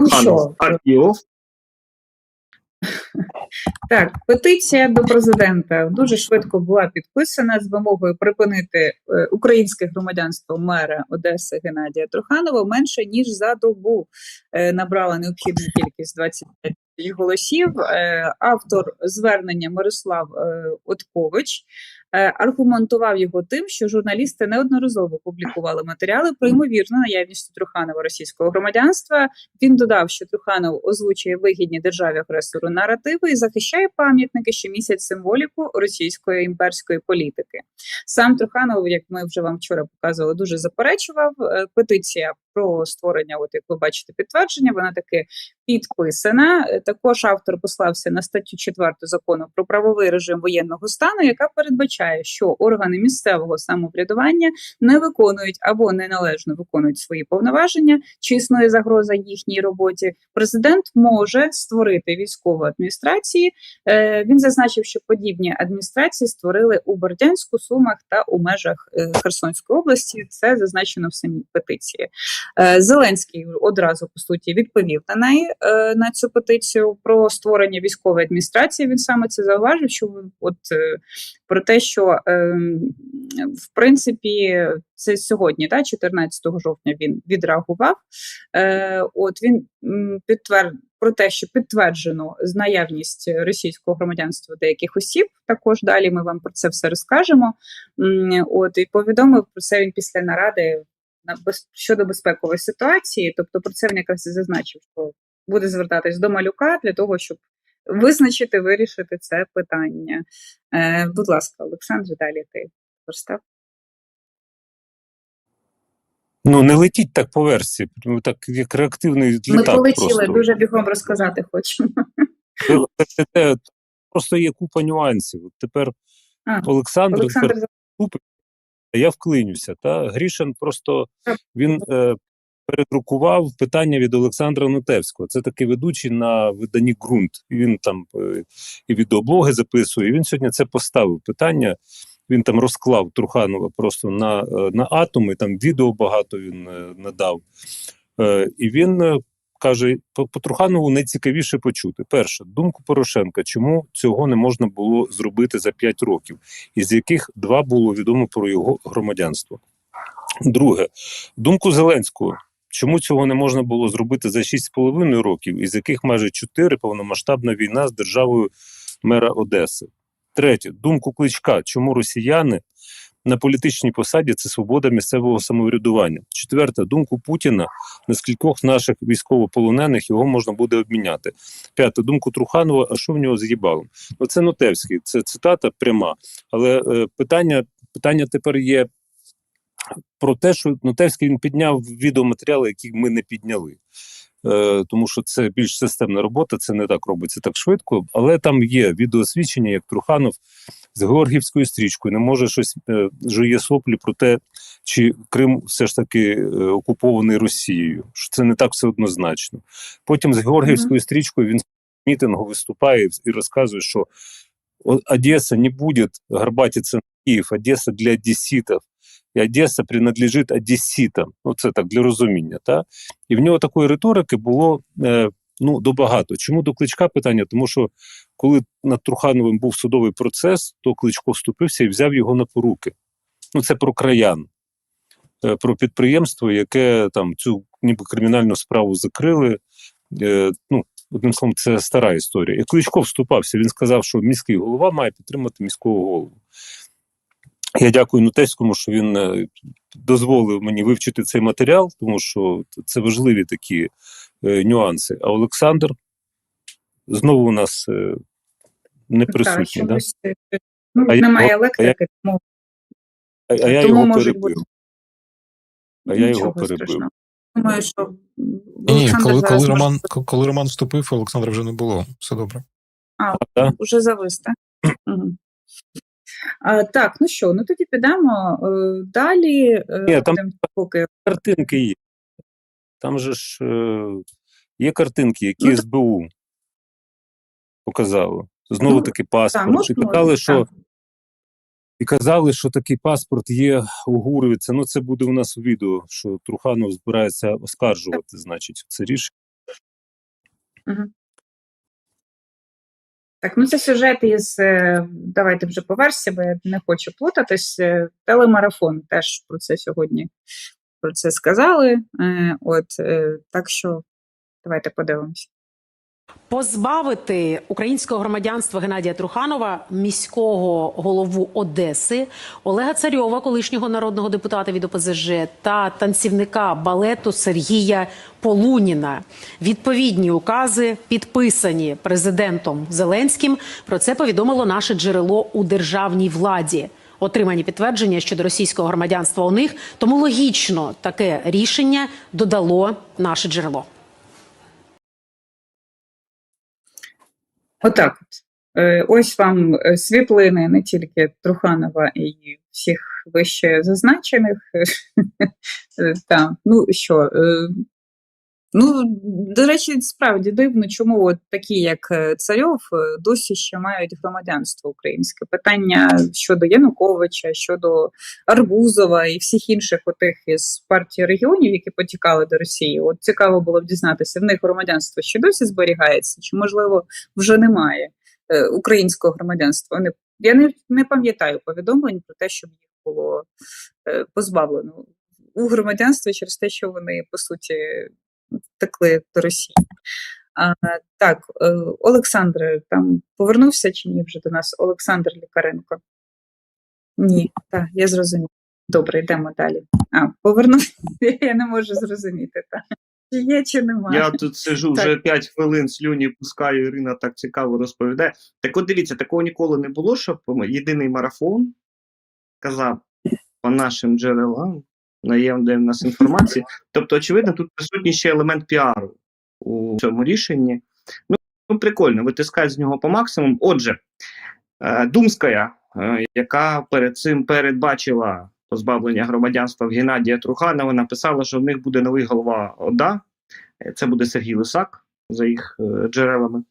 Ну що, Архілов. так, петиція до президента дуже швидко була підписана з вимогою припинити е, українське громадянство мера Одеси Геннадія Труханова менше ніж за добу. Е, набрала необхідну кількість 25 голосів. Е, автор звернення Мирослав Откович аргументував його тим, що журналісти неодноразово публікували матеріали про ймовірну наявність Труханова російського громадянства. Він додав, що Труханов озвучує вигідні державі агресору наративи і захищає пам'ятники, що місяць символіку російської імперської політики. Сам Труханов, як ми вже вам вчора показували, дуже заперечував. Е, Петиція про створення, от як ви бачите, підтвердження, вона таки підписана. Е, Також автор послався на статтю 4 закону про правовий режим воєнного стану, яка передбачає, що органи місцевого самоврядування не виконують або неналежно виконують свої повноваження, чи існує загроза їхній роботі. Президент може створити військову адміністрації. Е, Він зазначив, що подібні адміністрації створили у Бердянську, Сумах та у межах е, Херсонської області. Це зазначено в самій петиції. Е, Зеленський одразу по суті відповів на неї е, на цю петицію про створення військової адміністрації. Він саме це зауважив, що от е, про те, що е, в принципі це сьогодні, та 14 жовтня він відреагував. От він м, підтвер... про те, що підтверджено наявність російського громадянства деяких осіб. Також далі ми вам про це все розкажемо. От і повідомив про це він після наради щодо безпекової ситуації. Тобто про це він якраз і зазначив, що буде звертатись до малюка для того, щоб визначити, вирішити це питання. Е, будь ласка, Олександр, далі ти постав. Ну, не летіть так по версії, так як реактивний літак. Ми полетіли, просто. дуже бігом розказати хочемо. Просто є купа нюансів. Тепер А, Олександр, Олександр, тепер я вклинюся. Та? Грішин просто він е, передрукував питання від Олександра Нотевського. Це такий ведучий на виданні ґрунт. Він там е, і відеоблоги записує. І він сьогодні це поставив питання. Він там розклав Труханова просто на, е, на атоми, там відео багато він е, надав. Е, і він каже: по, по найцікавіше почути. Перше, думку Порошенка, чому цього не можна було зробити за 5 років, із яких два було відомо про його громадянство. Друге, думку Зеленського. Чому цього не можна було зробити за 6,5 років, із яких майже 4 повномасштабна війна з державою мера Одеси? Третє, думку Кличка, чому росіяни на політичній посаді це свобода місцевого самоврядування. Четверте, думку Путіна, на скількох наших військовополонених його можна буде обміняти. П'яте, думку Труханова, а що в нього з їбалом? Ну це Нотевський, це цитата пряма. Але е, питання, питання тепер є про те, що Нотевський він підняв відеоматеріали, які ми не підняли. Е, тому що це більш системна робота, це не так робиться так швидко. Але там є відеосвідчення, як Труханов з Георгівською стрічкою не може щось е, жує соплі про те, чи Крим все ж таки е, окупований Росією. Що це не так все однозначно. Потім з Георгіївською стрічкою він з мітингу виступає і розказує, що «О- Одеса не буде горбатиться на Київ, Одеса для одеситів. І Одеса принадлежить одеситам. Ну, це так для розуміння. Та? І в нього такої риторики було е, ну, добагато. Чому до кличка питання? Тому що коли над Трухановим був судовий процес, то кличко вступився і взяв його на поруки. Ну, це про краян, е, про підприємство, яке там цю ніби кримінальну справу закрили. Е, ну, одним словом, це стара історія. І Кличко вступався. Він сказав, що міський голова має підтримати міського голову. Я дякую Нутецькому, що він е, дозволив мені вивчити цей матеріал, тому що це важливі такі е, нюанси. А Олександр знову у нас е, не Так, присутній. Да? е, ну, А немає його- електрики, тому, А, а я тому його може перебив. бути А я його перебив. страшного. Думаю, що Ні, коли, коли, може Роман, коли Роман вступив, Олександра вже не було. Все добре. да? Уже завис, так? А, так, ну що, ну тоді підемо е, далі. е, Ні, там- поки Картинки є. Там же ж е, є картинки, які Ну, так. СБУ показало. Знову Ну, таки паспорт. можна, і казали, що. І казали, що такий паспорт є у Гуровіця. Ну, це буде у нас у відео, що Труханов збирається оскаржувати, значить, це рішення. Так, ну це сюжет із е, давайте вже по версії, бо я не хочу плутатись. е, Телемарафон теж про це сьогодні про це сказали. Е, От так що давайте подивимося. Позбавити українського громадянства Геннадія Труханова, міського голову Одеси, Олега Царьова, колишнього народного депутата від ОПЗЖ, та танцівника балету Сергія Полуніна. Відповідні укази підписані президентом Зеленським. Про це повідомило наше джерело у державній владі. Отримані підтвердження щодо російського громадянства у них, тому логічно таке рішення додало наше джерело. Отак от. Е, Ось вам е, світлини не тільки Труханова і всіх вище зазначених. Е, ну що, ну, до речі, справді дивно, чому от такі, як е, Царьов, е, досі ще мають громадянство українське. Питання щодо Януковича, щодо Арбузова і всіх інших отих із партії регіонів, які потікали до Росії. От цікаво було б дізнатися, в них громадянство ще досі зберігається, чи можливо вже немає е, українського громадянства. Я не, не пам'ятаю повідомлень про те, щоб їх було позбавлено у громадянства через те, що вони по суті втекли до Росії. А, так, е, Олександр там повернувся чи ні вже до нас? Олександр Лікаренко. Ні, так, я зрозуміла. Добре, йдемо далі. А, повернувся. Я не можу зрозуміти, так. Чи є, чи немає. Я тут сижу Так. вже 5 хвилин, слюні пускаю, Ірина так цікаво розповідає. Так от дивіться, такого ніколи не було, щоб єдиний марафон казав по нашим джерелам, наємне в нас інформації. Тобто, очевидно, тут присутній ще елемент піару у цьому рішенні. Ну, ну прикольно, витискають з нього по максимуму. Отже, е, Думська, е, яка перед цим передбачила позбавлення громадянства в Геннадія Труханова, написала, що в них буде новий голова ОДА. Це буде Сергій Лисак, за їх е, джерелами.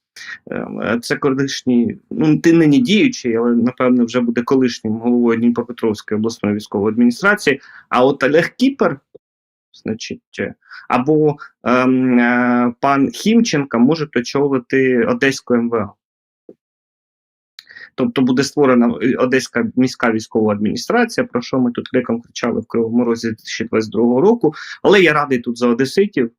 Е, Це колишній, ну ти нині діючий, але напевно вже буде колишнім головою Дніпропетровської обласної військової адміністрації. А от Олег Кіпер, значить, е, або ем, е, пан Хімченка можуть очолити Одеську МВА. Тобто буде створена е, Одеська міська військова адміністрація, про що ми тут криком кричали в Кривому Розі 2022 року. Але я радий тут за одеситів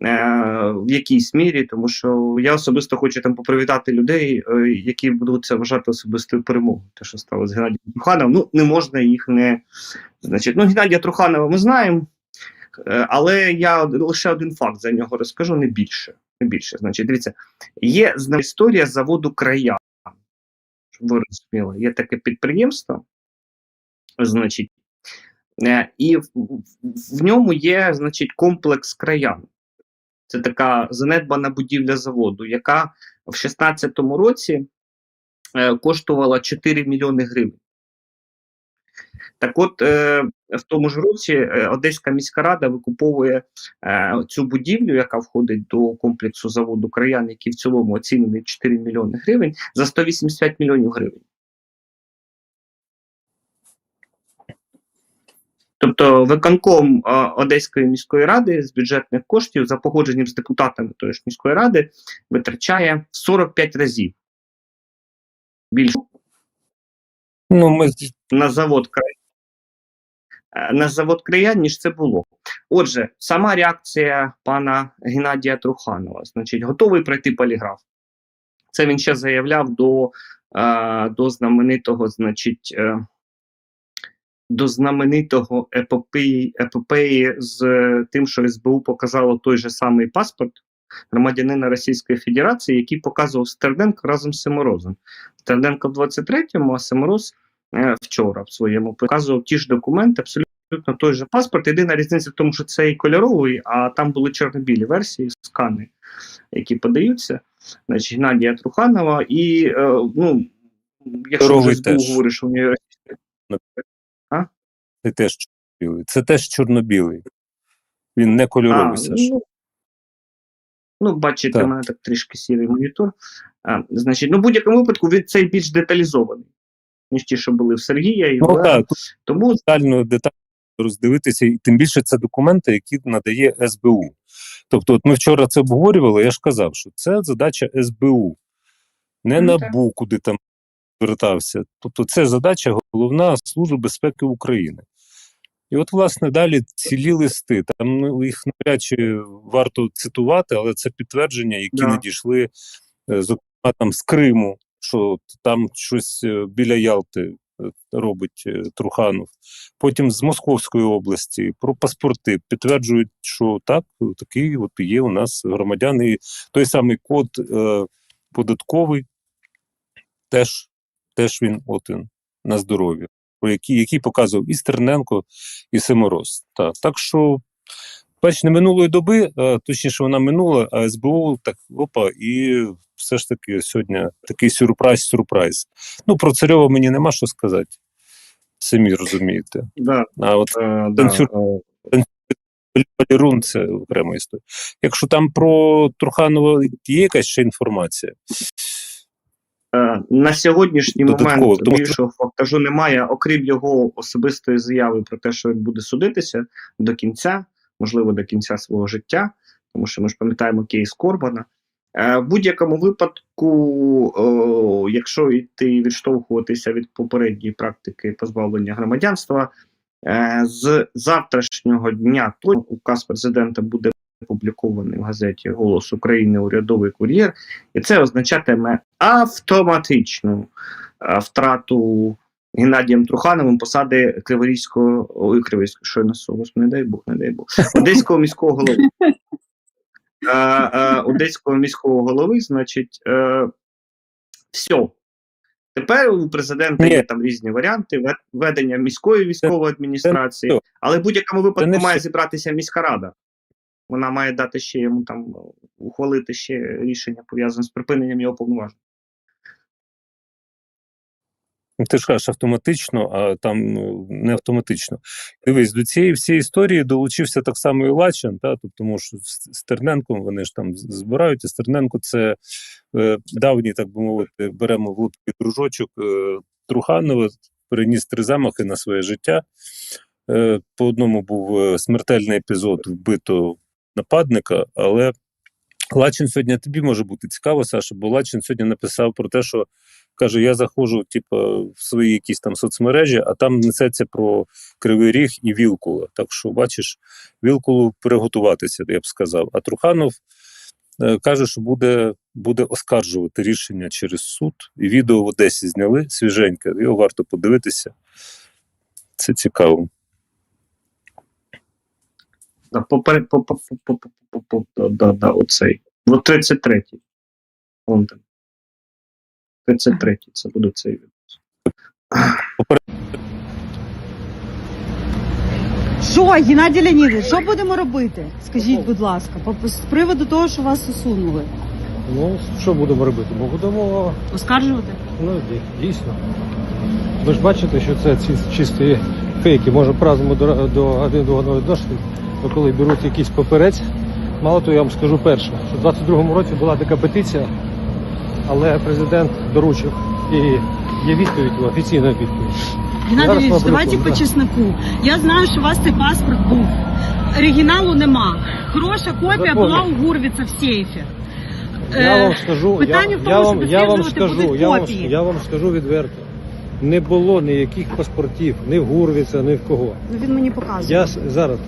в якійсь мірі, тому що я особисто хочу там попривітати людей, е, які будуть це вважати особистою перемогою. Те, що стало з Геннадієм Трухановим, ну не можна їх не. Значить, ну Геннадія Труханова ми знаємо, е, але я лише один факт за нього розкажу, не більше. Не більше. Значить, дивіться, є історія заводу края. Щоб ви розуміли, є таке підприємство, значить, е, і в, в, в ньому є, значить, комплекс краян. Це така занедбана будівля заводу, яка в 2016 році е, коштувала 4 мільйони гривень. Так от, е, в тому ж році е, Одеська міська рада викуповує е, цю будівлю, яка входить до комплексу заводу краян, який в цілому оцінений 4 мільйони гривень, за 185 мільйонів гривень. Тобто виконком Одеської міської ради з бюджетних коштів за погодженням з депутатами тої ж міської ради витрачає 45 разів більше Ну, ми на завод край. е, На завод краян, ніж це було. Отже, сама реакція пана Геннадія Труханова, значить, готовий пройти поліграф. Це він ще заявляв до, е, до знаменитого, значить, е, до знаменитого епопеї, епопеї з е, тим, що СБУ показало той же самий паспорт громадянина Російської Федерації, який показував Стерненко разом з Семорозом. Стерненко в 23-му, а Семороз е, вчора в своєму показував ті ж документи, абсолютно той же паспорт. Єдина різниця в тому, що це і кольоровий, а там були чорно-білі версії, скани, які подаються. Значить, Геннадія Труханова і е, ну, якщо вже говорить, що у нього це теж чорно-білий. Це теж чорно-білий. Він не кольоровий, А, Саш. ну, ну, бачите, Так. у мене так трішки сірий монітор. А, значить, ну, в будь-якому випадку він цей більш деталізований, ніж ті, що були в Сергія і Ну так, Тому детально, детально роздивитися, і тим більше це документи, які надає СБУ. Тобто, от ми вчора це обговорювали, я ж казав, що це задача СБУ, не Ну. НАБУ, куди там звертався. Тобто, це задача головна Служби безпеки України. І от, власне, далі цілі листи. Там ну, їх навряд чи варто цитувати, але це підтвердження, які Да. надійшли, е, зокрема там з Криму, що там щось е, біля Ялти е, робить Труханов. Потім з Московської області про паспорти підтверджують, що так, такий от є у нас громадяни. Той самий код е, податковий, теж, теж він от він на здоров'я, про який, який показував і Стерненко, і Семороз. Так, так що, бач, не минулої доби, а, точніше, вона минула, а СБУ так опа, і все ж таки сьогодні такий сюрприз-сюрприз. Ну, про Царьова мені нема що сказати. Самі розумієте. Да, А от е, да, Танцюр- е, Валерун це окрема історія. Якщо там про Труханова є якась ще інформація, Е, На сьогоднішній момент тому більшого фактажу немає, окрім його особистої заяви про те, що він буде судитися до кінця, можливо, до кінця свого життя, тому що ми ж пам'ятаємо кейс Корбана. Е, В будь-якому випадку, о, якщо йти відштовхуватися від попередньої практики позбавлення громадянства, е, з завтрашнього дня то указ президента буде опублікований в газеті Голос України урядовий кур'єр, і це означатиме автоматичну е, втрату Геннадієм Трухановим посади Криворізького ой, Криворізького, що я господи, не дай Бог, не дай Бог, Одеського міського голови. Е, е, Одеського міського голови, значить, все. Тепер у президента є там різні варіанти ведення міської військової адміністрації, але в будь-якому випадку має зібратися міська рада. Вона має дати ще йому там ухвалити ще рішення пов'язане з припиненням його повноважень. Ну, Ти ж кажеш автоматично, а там ну, не автоматично. Дивись, до цієї всієї історії долучився так само і Лачин, та, тобто, тому що з Стерненком вони ж там збирають, і Стерненко це е, давній, так би мовити, беремо в липкий дружочок е, Труханова, переніс три замахи на своє життя. Е, по одному був е, смертельний епізод вбито нападника, але Лачин сьогодні тобі може бути цікаво, Саша, бо Лачин сьогодні написав про те, що каже: я заходжу, типу, в свої якісь там соцмережі, а там несеться про Кривий Ріг і Вілкула. Так що, бачиш, Вілкулу приготуватися, я б сказав. А Труханов е, каже, що буде, буде оскаржувати рішення через суд. І відео в Одесі зняли свіженьке, його варто подивитися. Це цікаво. Да, попер... по, по, по, по, по, по, да, да, да, оцей. Ну, 33-й. Вон там. 33-й, це буде цей відео. Що, Геннадій Леонідович, що будемо робити? Скажіть, будь ласка, по з приводу того, що вас усунули. Ну, що будемо робити? Ми будемо, Оскаржувати? ну, дій- дійсно. Ви ж бачите, що це ці чисті фейки. Може, по-разному до, до один до одного відносити. Але коли беруть якийсь паперець, мало того, я вам скажу перше, що в 22-му році була така петиція, але президент доручив і є відповідь, офіційна відповідь. Геннадій давайте по чесноку. Я знаю, що у вас цей паспорт був. Оригіналу нема. Хороша копія Запомніть. була у Гурвіца в сейфі. Я Е, вам скажу, питання я, в тому, я, вам, я вам скажу, будуть я вам, копії. я вам скажу відверто. Не було ніяких паспортів, ні в Гурвіца, ні в кого. Ну, Він мені показує. Я зараз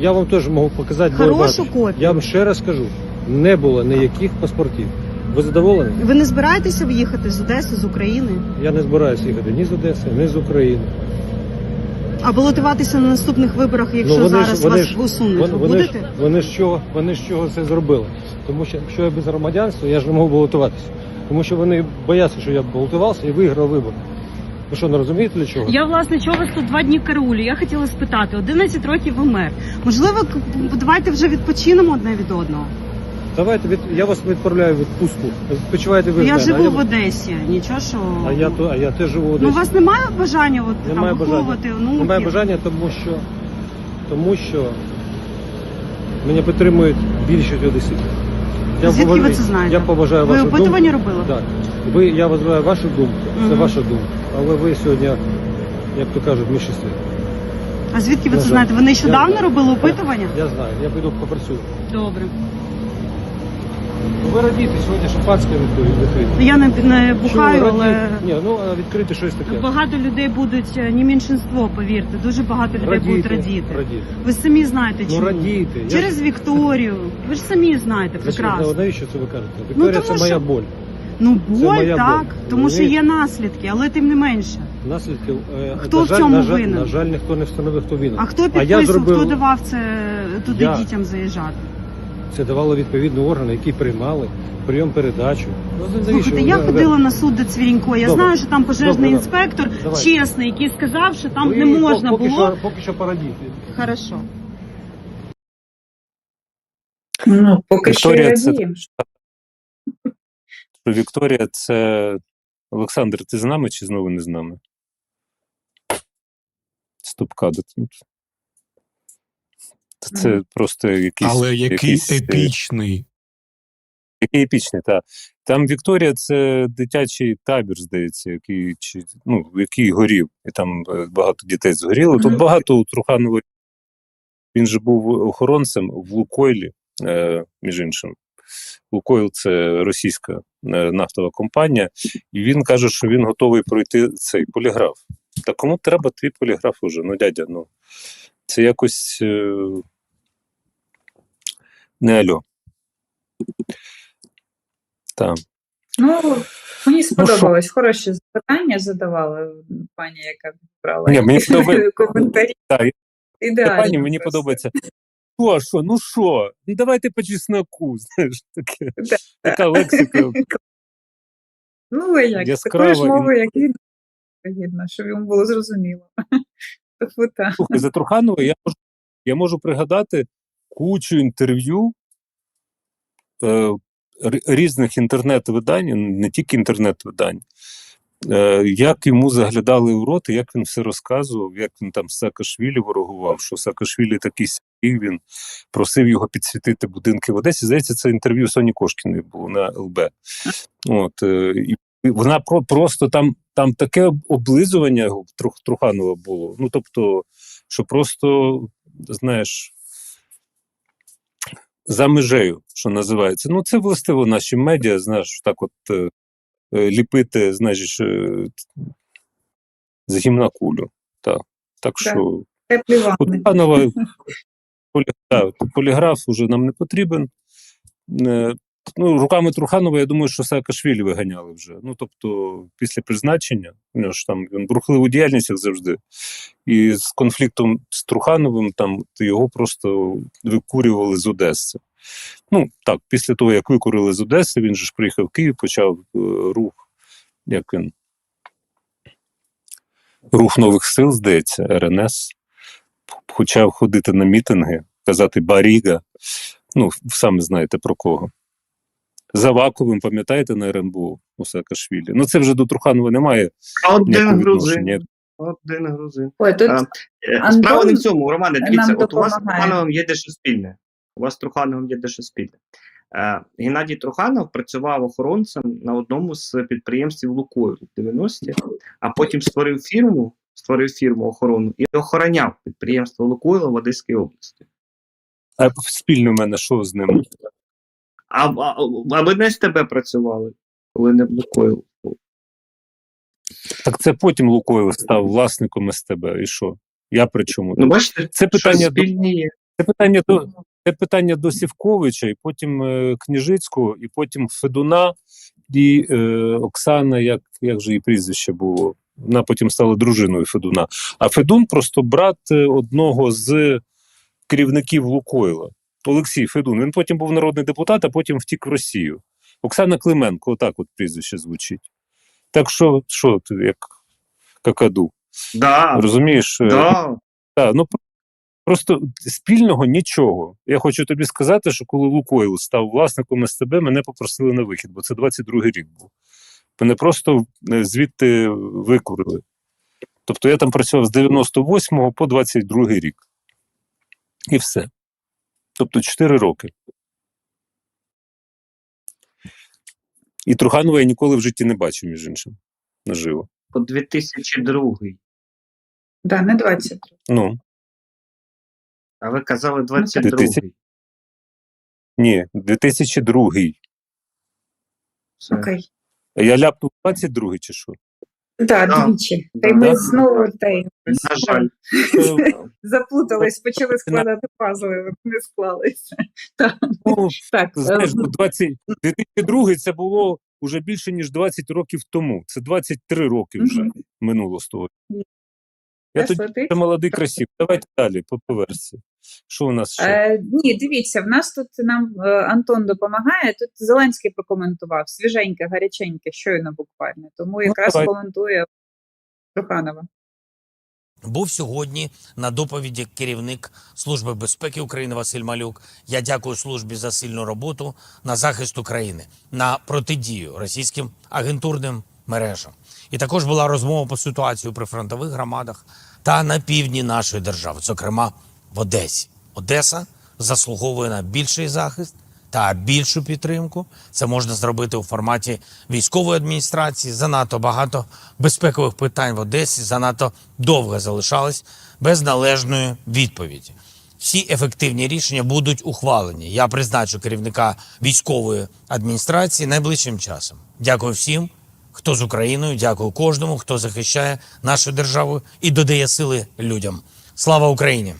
я вам теж можу показати Хорошу копію. Я вам ще раз скажу: не було ніяких паспортів. Ви задоволені? Ви не збираєтеся виїхати з Одеси, з України? Я не збираюся їхати ні з Одеси, ні з України. А балотуватися на наступних виборах, якщо Ну, вони ж- зараз вони вас ж- усунуть, Вони, ви ж, будете? вони з чого вони з чого це зробили? Тому що якщо я без громадянства, я ж не можу балотуватися. Тому що вони бояться, що я б балотувався і виграв вибори. Ви що, не розумієте для чого? Я власне чого вас тут два дні караулю. Я хотіла спитати, 11 років ви мер. Можливо, давайте вже відпочинемо одне від одного. Давайте від я вас відправляю в відпустку. Відпочивайте ви. в я мене, живу а в Одесі. Нічого, що А я то, а я теж живу в Одесі. ну у вас немає бажання от Немає там бажання. онуків? Немає бажання, тому що, тому що мене підтримують більшість одеситів. Звідки поважаю- ви це знаєте? Я поважаю Ви вашу опитування робили? Так. Ви, я вважаю вашу думку, це Мгм. ваша думка. Але ви сьогодні, як то кажуть, ми щасливі. А звідки ви На це жаль. знаєте? Ви нещодавно Я- робили опитування? Я знаю, я піду попрацюю. Добре. Ну, ви радіти сьогодні шампанське відкрити. відкрити. Я не, не бухаю, але? Ні, ну а відкрити щось таке. багато людей будуть е, не меншинство, повірте. Дуже багато людей будуть радіти. радіти. Ви самі знаєте, Ну чому. Я Через Вікторію. Ви ж самі знаєте Зачем- прекрасно. Навіщо це ви кажете? Вікторія, тому це моя що- боль. Ну, боль моя так, боль. тому що є наслідки, але тим не менше. Наслідки. е, Хто на в жаль, цьому на жаль, винен? На жаль, ніхто не встановив, хто винен. А хто я підписував, зробив- хто давав це туди Я. дітям заїжджати? Це давало відповідні органи, які приймали прийом передачу. Ну, Слухайте, я ви- ходила на суд до Цвірінько. Я Добре. знаю, що там пожежний Добре, добре. інспектор Давай. чесний, який сказав, що там Ви не можна поки було. Що, поки що порадіти. Хорошо. Ну, поки що Вікторія, це- радіємо. Що Вікторія це. Олександр, ти з нами чи знову не з нами? Ступка до Це просто якийсь. Але який якийсь, е, епічний. Який епічний, так. Там Вікторія це дитячий табір, здається, який, чи, ну, який горів, і там е, багато дітей згоріло. Тут багато у Труханова. Він же був охоронцем в Лукойлі, е, між іншим. Лукойл це російська е, нафтова компанія, і він каже, що він готовий пройти цей поліграф. Та кому треба твій поліграф уже? Ну, дядя, ну це якось е, не альо. Так. Ну, мені сподобалось. Хороші запитання задавала пані, яка брала Ні, мені подобається- коментарі. Так, Ідеально. Пані, мені просто. подобається. А що, ну що? Ну давайте по чесноку, знаєш, таке, Да. така лексика. Ну, а як? Такою ж і- мовою, як він, гідно, щоб йому було зрозуміло. Слухай, за Труханова я можу, я можу пригадати кучу інтерв'ю е, різних інтернет-видань, не тільки інтернет-видань, як йому заглядали в рот, як він все розказував, як він там з Саакашвілі ворогував, що Саакашвілі такий сякий, він просив його підсвітити будинки в Одесі. Здається, це інтерв'ю Соні Кошкіної було на ЛБ. От, е, і вона про, просто там, там таке облизування Трух, Труханова було. Ну, тобто, що просто, знаєш, за межею, що називається. Ну, це властиво наші медіа, знаєш, так от е, е, ліпити, знаєш, е, з гімна кулю. Так, так що Теплі у ванни. Труханова полі, так, поліграф уже нам не потрібен. Е, Ну, руками Труханова, я думаю, що Саакашвілі виганяли вже. Ну, тобто, після призначення, у нього ж там він бурхливу діяльність як завжди. І з конфліктом з Трухановим там його просто викурювали з Одеси. Ну, так, після того, як викурили з Одеси, він же ж приїхав в Київ, почав е, рух, як він. Рух нових сил, здається, РНС. Почав ходити на мітинги, казати Баріга. Ну, саме знаєте про кого. За Ваковим, пам'ятаєте, на РНБО у Саакашвілі? Ну, це вже до Труханова немає Один грузин. Один грузин. Ой, тут А, Е, Антон Справа не в цьому, Романе, дивіться, от у вас з. Трухановим є дещо спільне. У вас з Трухановим є дещо спільне. Е, Геннадій Труханов працював охоронцем на одному з підприємств Лукойл в 90-ті, а потім створив фірму, створив фірму охорону і охороняв підприємство Лукойл в Одеській області. А спільно в мене що з ним? А, а, а ви не з тебе працювали, коли не в Лукойл. Так це потім Лукойл став власником СТБ. І що? Я при чому? Ну, бачите, Це питання спільні є. Це питання до це питання до Сівковича, і потім е, Княжицького, і потім Федуна, і е, Оксана, як, як же її прізвище було. Вона потім стала дружиною Федуна. А Федун просто брат е, одного з керівників Лукойла. Олексій Федун. Він потім був народний депутат, а потім втік в Росію. Оксана Клименко, отак от прізвище звучить. Так що, що ти як какаду? Да, Розумієш? Е, да. так, ну просто спільного нічого. Я хочу тобі сказати, що коли Лукойл став власником СТБ, мене попросили на вихід, бо це 22-й рік був. Мене просто е, звідти викурили. Тобто я там працював з 98 по 22 рік. І все. Тобто 4 роки. І Труханова я ніколи в житті не бачив, між іншим, наживо. По 2002 да, не 20. Ну, А ви казали 22 2000. Ні, 2002. Все. Окей. А Я ляпнув 22 чи що? Так, Да. двічі. Та й ми знову та й На жаль. заплутались, почали складати пазли, не склалися. Так, Ну, так. знаєш, ну, 20... 2002 це було вже більше, ніж 20 років тому. Це 23 роки вже минуло з того. Я ще молодий красив. Давайте далі, по по версії. Що у нас ще? Е, ні, дивіться, в нас тут нам е, Антон допомагає. Тут Зеленський прокоментував свіженьке, гаряченьке, щойно буквально. Тому якраз давай. коментує Труханова. Був сьогодні на доповіді керівник Служби безпеки України Василь Малюк. Я дякую службі за сильну роботу на захист України, на протидію російським агентурним мережам. І також була розмова по ситуації у прифронтових громадах та на півдні нашої держави, зокрема в Одесі. Одеса заслуговує на більший захист та більшу підтримку. Це можна зробити у форматі військової адміністрації. Занадто багато безпекових питань в Одесі занадто довго залишались без належної відповіді. Всі ефективні рішення будуть ухвалені. Я призначу керівника військової адміністрації найближчим часом. Дякую всім, хто з Україною. Дякую кожному, хто захищає нашу державу і додає сили людям. Слава Україні!